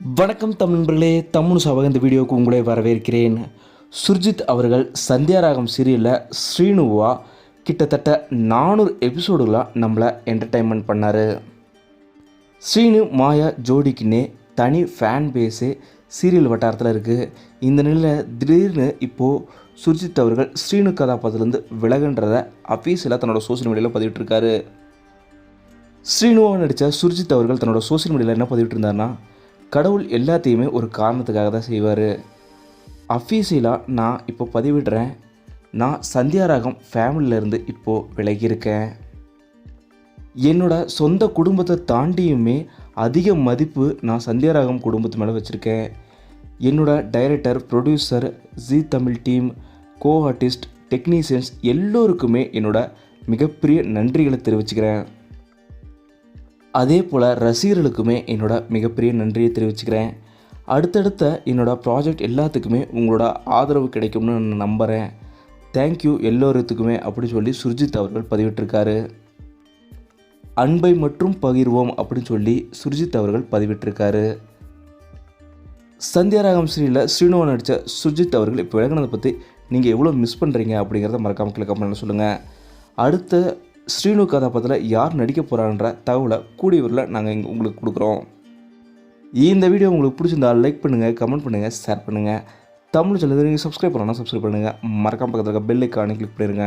வணக்கம் தமிழ் நண்பர்களே தமிழ் சபக இந்த வீடியோவுக்கு உங்களை வரவேற்கிறேன். சுர்ஜித் அவர்கள் சந்தியாராகம் சீரியலில் ஸ்ரீனுவா கிட்டத்தட்ட நானூறு எபிசோடுகளாக நம்மளை என்டர்டைன்மெண்ட் பண்ணார். ஸ்ரீனு மாயா ஜோடிக்குன்னே தனி ஃபேன் பேஸே சீரியல் வட்டாரத்தில் இருக்குது இந்த நிலையில் திடீர்னு இப்போது சுர்ஜித் அவர்கள் ஸ்ரீனு கதாபாத்திரத்துலேருந்து விலகுன்றதை அஃபீஸில் தன்னோட சோஷியல் மீடியாவில் பதிவிட்டிருக்காரு. ஸ்ரீனுவா நடித்த சுர்ஜித் அவர்கள் தன்னோட சோஷியல் மீடியாவில் என்ன பதிவிட்டிருந்தாருன்னா கடவுள் எல்லாத்தையுமே ஒரு காரணத்துக்காக தான் செய்வார். அஃபீஷியலாக நான் இப்போ பதிவிடுறேன். நான் சந்தியாராகம் ஃபேமிலியிலேருந்து இப்போது விலகியிருக்கேன். என்னோட சொந்த குடும்பத்தை தாண்டியுமே அதிக மதிப்பு நான் சந்தியாராகம் குடும்பத்து மேலே வச்சுருக்கேன். என்னோட director producer ji Tamil team co artist technicians எல்லோருக்குமே என்னோட மிகப்பெரிய நன்றிகளை தெரிவிச்சுக்கிறேன். அதே போல் ரசிகர்களுக்குமே என்னோட மிகப்பெரிய நன்றியை தெரிவிச்சுக்கிறேன். அடுத்தடுத்த என்னோடய ப்ராஜெக்ட் எல்லாத்துக்குமே உங்களோட ஆதரவு கிடைக்கும்னு நான் நம்புகிறேன் தேங்க்யூ எல்லோருத்துக்குமே அப்படி சொல்லி சுர்ஜித் அவர்கள் பதிவிட்டிருக்காரு. அன்பை மற்றும் பகிர்வோம் அப்படின்னு சொல்லி சுர்ஜித் அவர்கள் பதிவிட்டிருக்காரு. சந்தியாராகம் ஸ்ரீனில் ஸ்ரீனுவா நடித்த சுர்ஜித் அவர்கள் இப்போ விலகினதை பற்றி நீங்கள் எவ்வளோ மிஸ் பண்ணுறீங்க அப்படிங்கிறத மறக்காம கீழே பண்ண சொல்லுங்கள் அடுத்த ஸ்ரீனு கதாபாத்திரத்தில் யார் நடிக்க போகிறான்ற தகவலை கூடியவரில் நாங்கள் இங்கே உங்களுக்கு கொடுக்குறோம். இந்த வீடியோ உங்களுக்கு பிடிச்சிருந்தா லைக் பண்ணுங்கள் கமெண்ட் பண்ணுங்கள் ஷேர் பண்ணுங்கள் தமிழ் சேனல் நீங்கள் சப்ஸ்கிரைப் பண்ணலாம் சப்ஸ்கிரைப் பண்ணுங்கள் மறக்காம பக்கத்தில் இருக்க பெல் ஐக்கானே கிளிக் பண்ணிடுங்க